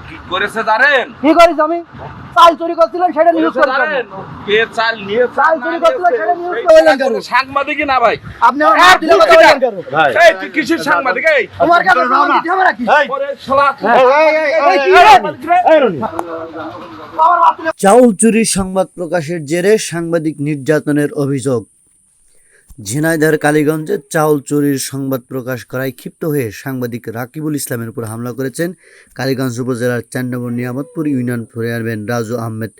কি করেছে জানেন? কি করিস আমি? চাল চুরি করছিলেন সেটা নিউজ করেছে কে চাল নিয়ে চাল চুরি করছিল সেটা নিউজ করলেন কেন সাংবাদিকই না ভাই। আপনি আমার আর দিলে কথা বললেন কেন এই তুই কিসের সাংবাদিক? এই তোমার কাছে প্রমাণ দিতে হবে নাকি ওরে শালা এই কি রে? আমার চাউল চুরির সংবাদ প্রকাশের জেরে সাংবাদিক নির্যাতনের অভিযোগ। ঝিনাইদহ কালীগঞ্জে চাউল চুরির সংবাদ প্রকাশ করায় ক্ষিপ্ত হয়ে সাংবাদিক রাকিবুল ইসলামের উপর হামলা করেছেন কালীগঞ্জ উপজেলার চার নিয়ামতপুর ইউনিয়ন চেয়ারম্যান রাজু আহমেদ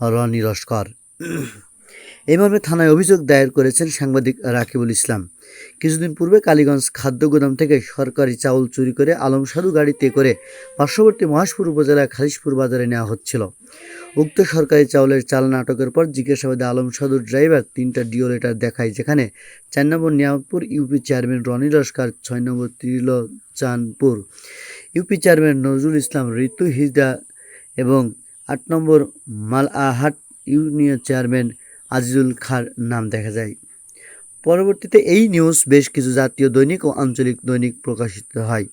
রনি লস্কর। এই মর্মে থানায় অভিযোগ দায়ের করেছেন সাংবাদিক রাকিবুল ইসলাম। কিছুদিন পূর্বে কালীগঞ্জ খাদ্য গোদাম থেকে সরকারি চাউল চুরি করে আলম সাধু গাড়িতে করে পার্শ্ববর্তী মহাশপুর উপজেলার খালিশপুর বাজারে নেওয়া হচ্ছিল। উক্ত সরকারি চাউলের চাল নাটকের পর জিজ্ঞাসাবাদে আলম সাধুর ড্রাইভার তিনটা ডিও লেটার দেখায়, যেখানে চার number Niamatpur, UP chairman Rony Laskar, ছয় number Trilochanpur, UP chairman Nazrul Islam, Ritu হিজদা এবং আট নম্বর মালআহাট ইউনিয়ন চেয়ারম্যান আজিজুল খার নাম দেখা যায়। পরবর্তীতে এই নিউজ বেশ কিছু জাতীয় দৈনিক ও আঞ্চলিক দৈনিক প্রকাশিত হয়।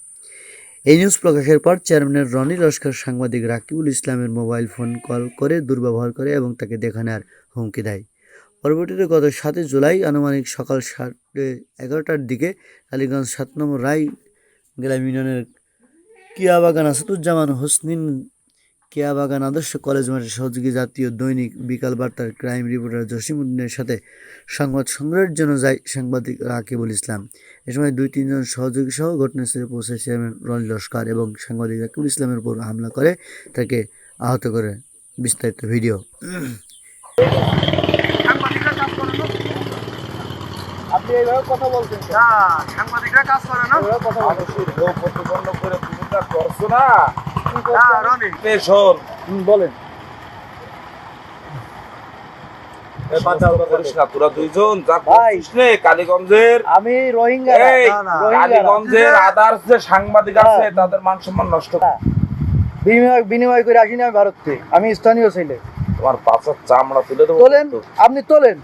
এই নিউজ প্রকাশের পর চেয়ারম্যানের রনি লস্কর সাংবাদিক রাকিবুল ইসলামের মোবাইল ফোন কল করে দুর্ব্যবহার করে এবং তাকে দেখানোর হুমকি দেয়। পরবর্তীতে গত সাতই জুলাই আনুমানিক সকাল সাড়ে এগারোটার দিকে কালীগঞ্জ সাত নম্বর রায় গ্রাম ইউনিয়নের কিয়াবাগান আসাদুজ্জামান হোসনিন কেয়াবাগান আদর্শ কলেজ মাঠে সহযোগী জাতীয় দৈনিক বিকাল বার্তার ক্রাইম রিপোর্টার জসিমউদ্দিনের সাথে সংবাদ সংগ্রহের জন্য যায় সাংবাদিক রাকিবুল ইসলাম। এ সময় দুই তিনজন সহযোগী সহ ঘটনাস্থলে পৌঁছে চেয়ারম্যান রনি লস্কর এবং সাংবাদিক রাকিবুল ইসলামের উপর হামলা করে তাকে আহত করে বিস্তারিত ভিডিও। সাংবাদিকরা কাজ করে না? আপনি এইভাবে কথা বলছেন না সাংবাদিকরা কাজ করে না? কথা বলছেন? করে তুমি করছ না বলেন। আমি রোহিঙ্গা এই না, না, রোহিঙ্গা না। কালীগঞ্জের আদার্স যে সাংবাদিক আছে তাদের মান সম্মান নষ্ট বিনিময় বিনিময় করে আসিনি আমি ভারত আমি স্থানীয় ছেলে। তোমার পাঁচের চামড়া তুলে দেবো তোলেন? আপনি তোলেন।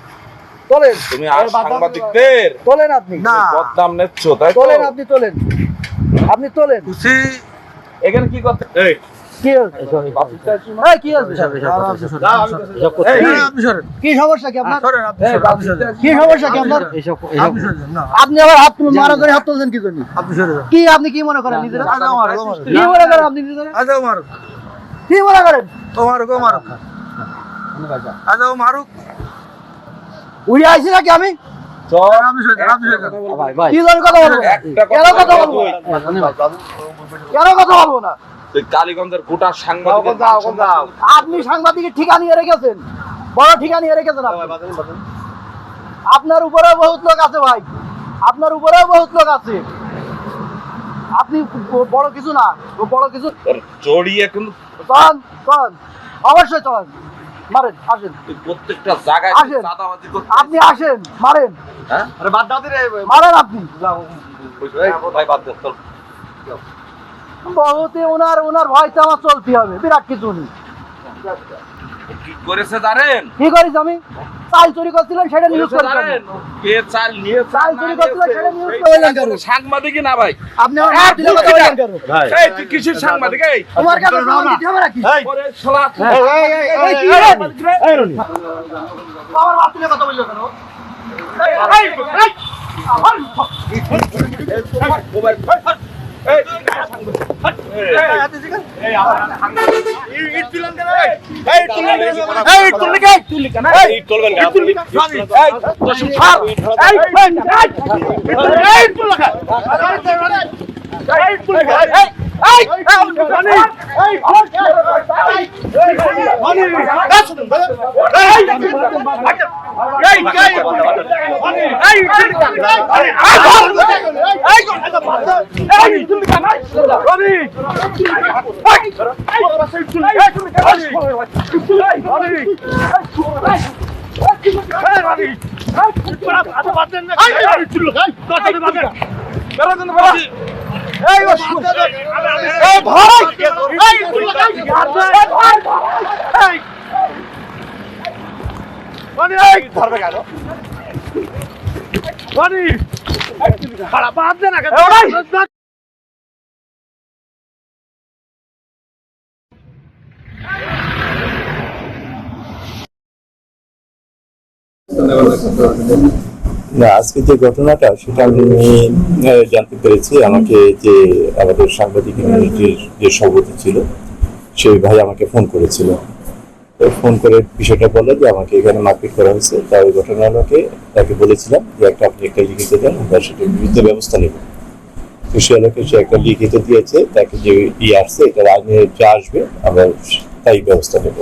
তোলেন। তুমি আর সাংবাদিকদের? তোলেন আপনি। বদনাম নেচ্ছ তাই তোলেন আপনি তোলেন। আপনি তোলেন। এখানে কি করতে এই। কি হয়েছে? এই, কি হয়েছে? এই, কি সমস্যা কি আপনার? কি সমস্যা কি আপনার? আপনি আবার হাত মারা করে হাত তুলছেন কি জন্য? কি আপনি কি মনে করেন নিজেরা? কি মনে করেন আপনি কি মনে করেন? উড়ে আইছি নাকি আমি? চল কি জন্য কথা কালীগঞ্জের গোটা সাংবাদিক আপনি সাংবাদিকের ঠিকা নিয়ে রেখেছেন। বড় ঠিকা নিয়ে রেখেছেন আপনার উপরে বহুত লোক আছে ভাই। আপনার উপরেও বহুত লোক আছে। আপনি বড় কিছু না বড় কিছু জড়িয়ে কিন্তু চলেন চলেন। অবশ্যই চলেন। মারেন আসেন। প্রত্যেকটা জায়গায় আসেন। আপনি আসেন মারেন। হ্যাঁ? মারেন আপনি। ভাই বাদ দে চল। বহুতে ওনার ওনার ভয়তে আমার চলতে হবে। বিরাট কিছু নেই। কি করেছে জানেন কি করিস আমি চাল চুরি করছিলেন সেটা নিউজ জানেন কে চাল নিয়ে চাল চুরি করছিল সেটা নিউজ এই করলেন কেন সাংবাদিকই না ভাই আপনি আমার মার দিলে কথা বললেন কেন এই তুই কিসের সাংবাদিক এই তোমার কাছে দিতে হবে নাকি ওরে শালা এই কি রে? আমার মার দিলে কথা বলল কেন এই, এই, আমার এই এই তুললি কে তুললি কেন এই তুলবেন কেন তুললি এই দশম ছাড় এই এই এই তুললি কেন এই তুললি কেন এই এই এই ভাই না আজকে যে ঘটনাটা সেটা আমি জানতে পেরেছি। আমাকে যে আমাদের সাংবাদিক ইউনিটির যে সভাপতি ছিল সেই ভাই আমাকে ফোন করেছিল। ফোন করে বিষয়টা বলল যে আমাকে এখানে মারপিট করা হয়েছে। তা ওই ঘটনা আমাকে তাকে বলেছিলাম যে একটা আপনি একটা লিখিত দেন আমরা সেটার বিরুদ্ধে ব্যবস্থা নেব। তো সে আলোকে সে একটা লিখিত দিয়েছে তাকে যে ই আসছে এটা আইনে যা আসবে আমরা তাই ব্যবস্থা নেব।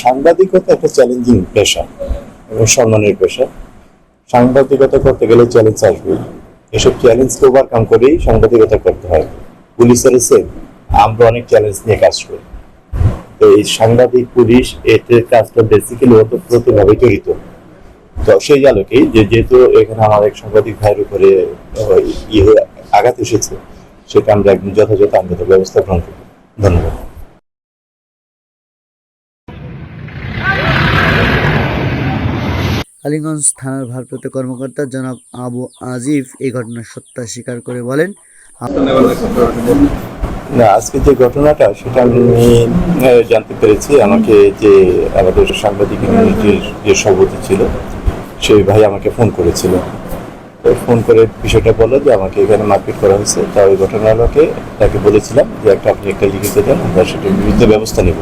সাংবাদিকতা একটা চ্যালেঞ্জিং পেশা এবং সম্মানের পেশা সাংবাদিকতা করতে গেলে চ্যালেঞ্জ আসবে এসব চ্যালেঞ্জকে ওভারকাম করেই সাংবাদিকতা করতে হয়। পুলিশের সেম আমরা অনেক চ্যালেঞ্জ নিয়ে কাজ করি। তো এই সাংবাদিক পুলিশ এতে কাজটা বেসিক্যালি ওতপ্রোতভাবে জড়িত। তো সেই আলোকেই যে যেহেতু এখানে আমার এক সাংবাদিক ভাইয়ের উপরে আহ, ই হয়ে আঘাত এসেছে সেটা আমরা একদম যথাযথ আইনগত ব্যবস্থা গ্রহণ করব। ধন্যবাদ। কালীগঞ্জ থানার ভারপ্রাপ্ত কর্মকর্তা জনাব আবু আজিফ এই ঘটনার সত্য স্বীকার করে বলেন না, আজকে যে ঘটনাটা, সেটা আমি জানতে পেরেছি। আমাকে যে, আমাদের সাংবাদিক ইউনিটির যে সভাপতি ছিল সেই ভাই আমাকে ফোন করেছিল। তো ফোন করে বিষয়টা বলল যে, আমাকে এখানে মারপিট করা হয়েছে। তা ওই ঘটনা আলোকে তাকে বলেছিলাম যে, একটা আপনি একটা লিখিত দেন, আমরা সেটার বিরুদ্ধে ব্যবস্থা নেব।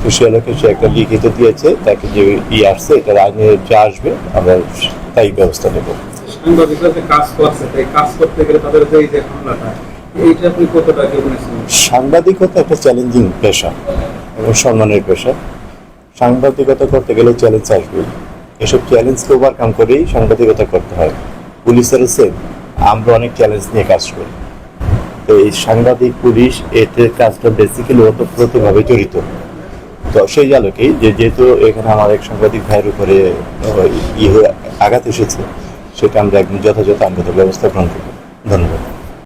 তো সে আলোকে সে একটা লিখিত দিয়েছে, তাকে যে ই আসছে, এটার আইনে যা আসবে, আমরা তাই ব্যবস্থা নেব। সাংবাদিকতা একটা চ্যালেঞ্জিং পেশা এবং সম্মানের পেশা সাংবাদিকতা করতে গেলে চ্যালেঞ্জ আসবে। এসব চ্যালেঞ্জকে ওভারকাম করেই সাংবাদিকতা করতে হয়। পুলিশের সেম আমরা অনেক চ্যালেঞ্জ নিয়ে কাজ করি। তো এই সাংবাদিক পুলিশ এতে কাজটা বেসিক্যালি ওতপ্রোতভাবে জড়িত। তো সেই আলোকেই যে যেহেতু এখানে আমার এক সাংবাদিক ভাইয়ের উপরে আহ, ই হয়ে আঘাত এসেছে সেটা আমরা একদম যথাযথ আইনগত ব্যবস্থা গ্রহণ করব। ধন্যবাদ।